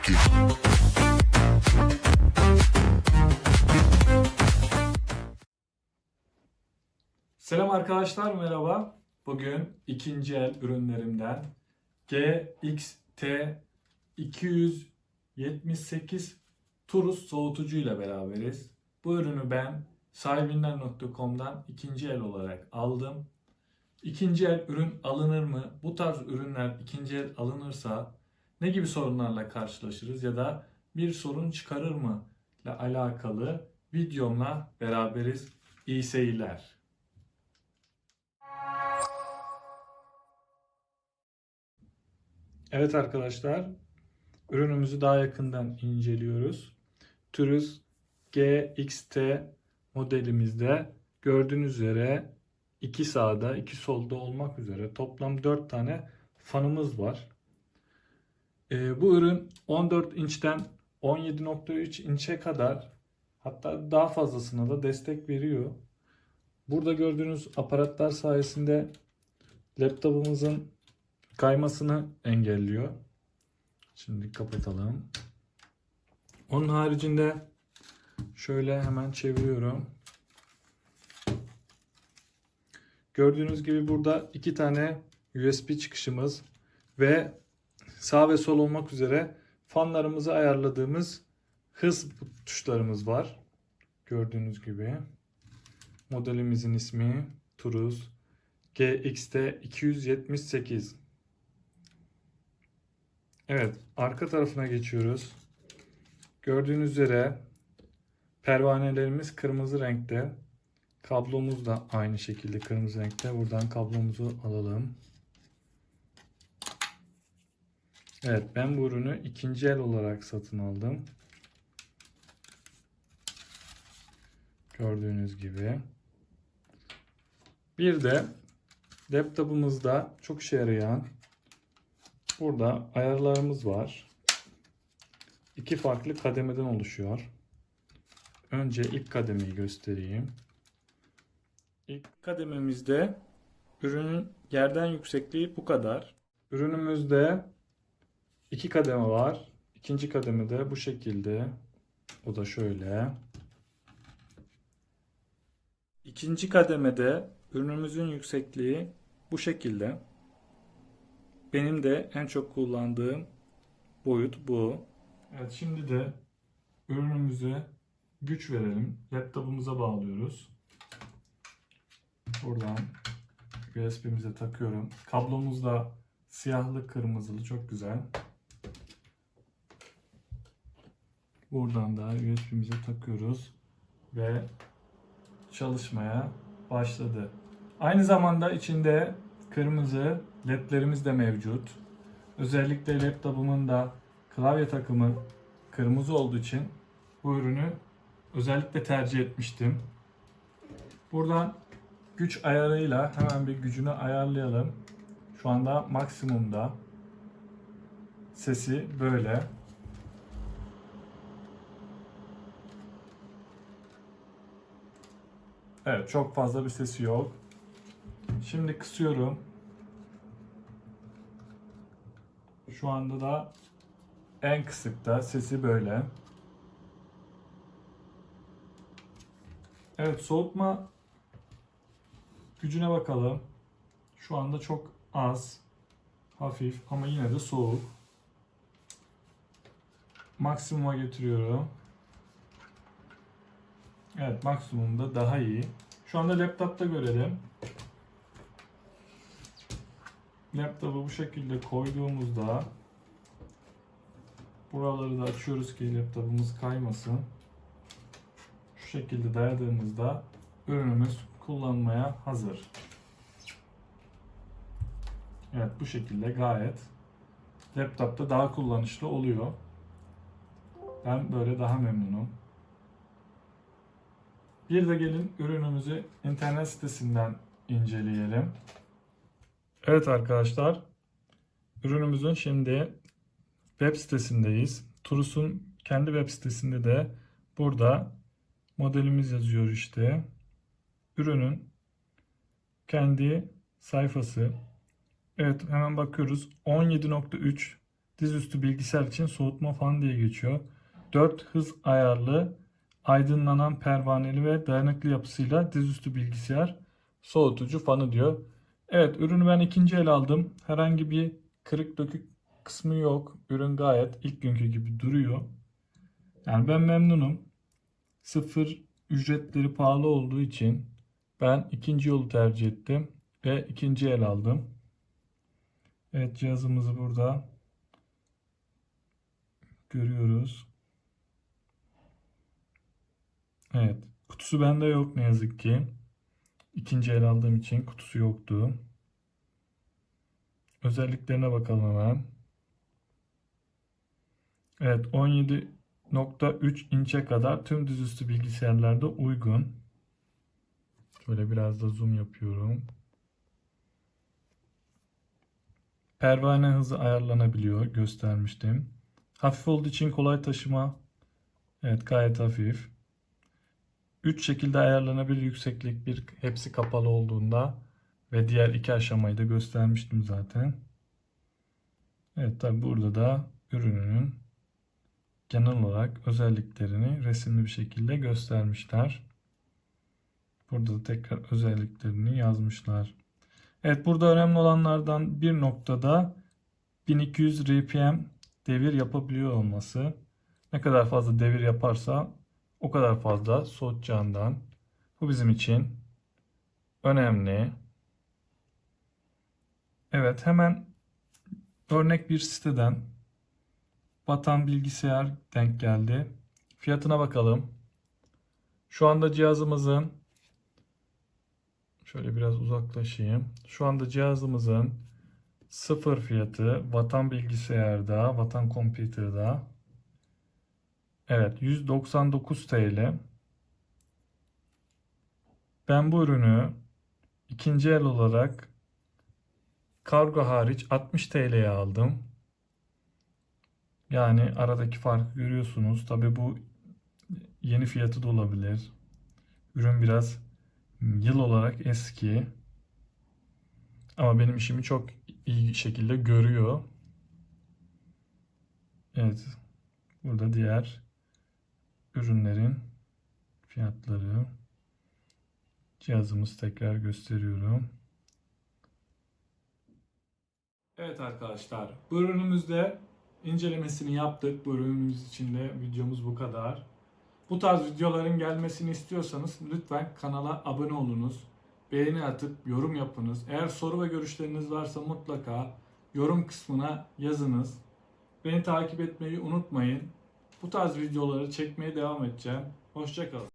Rocky. Selam arkadaşlar merhaba. Bugün ikinci el ürünlerimden GXT 278 Turus soğutucu ile beraberiz. Bu ürünü ben sahibinden.com'dan ikinci el olarak aldım. İkinci el ürün alınır mı? Bu tarz ürünler ikinci el alınırsa ne gibi sorunlarla karşılaşırız ya da bir sorun çıkarır mı ile alakalı videomla beraberiz. İyi seyirler. Evet arkadaşlar, ürünümüzü daha yakından inceliyoruz. Turus GXT modelimizde gördüğünüz üzere iki sağda, iki solda olmak üzere toplam 4 tane fanımız var. Ee, bu ürün 14 inçten 17.3 inçe kadar hatta daha fazlasına da destek veriyor. Burada gördüğünüz aparatlar sayesinde laptopumuzun kaymasını engelliyor. Şimdi kapatalım. Onun haricinde şöyle hemen çeviriyorum. Gördüğünüz gibi burada iki tane USB çıkışımız ve sağ ve sol olmak üzere fanlarımızı ayarladığımız hız tuşlarımız var. Gördüğünüz gibi. Modelimizin ismi Turus GXT 278. Evet, arka tarafına geçiyoruz. Gördüğünüz üzere pervanelerimiz kırmızı renkte. Kablomuz da aynı şekilde kırmızı renkte. Buradan kablomuzu alalım. Evet, ben bu ürünü ikinci el olarak satın aldım. Gördüğünüz gibi. Bir de laptopumuzda çok işe yarayan Burada ayarlarımız var. İki farklı kademeden oluşuyor. Önce ilk kademeyi göstereyim. İlk kadememizde ürünün yerden yüksekliği bu kadar. Ürünümüzde iki kademe var. İkinci kademede bu şekilde. O da şöyle. İkinci kademede ürünümüzün yüksekliği bu şekilde. Benim de en çok kullandığım boyut bu. Evet şimdi de ürünümüze güç verelim. Laptopumuza bağlıyoruz. Buradan USB'mize takıyorum. Kablomuz da siyahlı kırmızılı çok güzel. Buradan da USB'mize takıyoruz ve çalışmaya başladı. Aynı zamanda içinde kırmızı ledlerimiz de mevcut. Özellikle laptopumun da klavye takımı kırmızı olduğu için bu ürünü özellikle tercih etmiştim. Buradan güç ayarıyla hemen bir gücünü ayarlayalım. Şu anda maksimumda. Sesi böyle. Evet çok fazla bir sesi yok. Şimdi kısıyorum. Şu anda da en kısıkta sesi böyle. Evet soğutma gücüne bakalım. Şu anda çok az. Hafif ama yine de soğuk. Maksimuma getiriyorum. Evet maksimumda daha iyi. Şu anda laptopta görelim. Laptopu bu şekilde koyduğumuzda buraları da açıyoruz ki laptopumuz kaymasın. Şu şekilde dayadığımızda ürünümüz kullanmaya hazır. Evet bu şekilde gayet laptopta daha kullanışlı oluyor. Ben böyle daha memnunum. Bir de gelin ürünümüzü internet sitesinden inceleyelim. Evet arkadaşlar, ürünümüzün şimdi web sitesindeyiz. Turus'un kendi web sitesinde de burada modelimiz yazıyor işte. Ürünün kendi sayfası. Evet hemen bakıyoruz. 17.3 dizüstü bilgisayar için soğutma fanı diye geçiyor. 4 hız ayarlı, aydınlanan pervaneli ve dayanıklı yapısıyla dizüstü bilgisayar soğutucu fanı diyor. Evet ürünü ben ikinci el aldım. Herhangi bir kırık dökük kısmı yok. Ürün gayet ilk günkü gibi duruyor. Yani ben memnunum. Sıfır ücretleri pahalı olduğu için ben ikinci yolu tercih ettim ve ikinci el aldım. Evet cihazımızı burada görüyoruz. Evet kutusu bende yok ne yazık ki. İkinci el aldığım için kutusu yoktu. Özelliklerine bakalım hemen. Evet 17.3 inçe kadar tüm dizüstü bilgisayarlarda uygun. Şöyle biraz da zoom yapıyorum. Pervane hızı ayarlanabiliyor. Göstermiştim. Hafif olduğu için kolay taşıma. Evet gayet hafif. 3 şekilde ayarlanabilir yükseklik bir hepsi kapalı olduğunda ve diğer iki aşamayı da göstermiştim zaten. Evet tabi burada da ürünün genel olarak özelliklerini resimli bir şekilde göstermişler. Burada da tekrar özelliklerini yazmışlar. Evet burada önemli olanlardan bir noktada 1200 RPM devir yapabiliyor olması. Ne kadar fazla devir yaparsa o kadar fazla soğutacağından. Bu bizim için önemli. Evet hemen örnek bir siteden Vatan Bilgisayar denk geldi. Fiyatına bakalım. Şu anda cihazımızın şöyle biraz uzaklaşayım. Şu anda cihazımızın sıfır fiyatı Vatan Bilgisayar'da, Vatan Computer'da Evet 199 TL. Ben bu ürünü ikinci el olarak kargo hariç 60 TL'ye aldım. Yani aradaki farkı görüyorsunuz. Tabi bu yeni fiyatı da olabilir. Ürün biraz yıl olarak eski. Ama benim işimi çok iyi şekilde görüyor. Evet. Burada diğer ürünlerin fiyatları. Cihazımız tekrar gösteriyorum. Evet arkadaşlar, bu ürünümüzde incelemesini yaptık. Bu ürünümüz için de videomuz bu kadar. Bu tarz videoların gelmesini istiyorsanız lütfen kanala abone olunuz. Beğeni atıp yorum yapınız. Eğer soru ve görüşleriniz varsa mutlaka yorum kısmına yazınız. Beni takip etmeyi unutmayın. Bu tarz videoları çekmeye devam edeceğim. Hoşçakalın.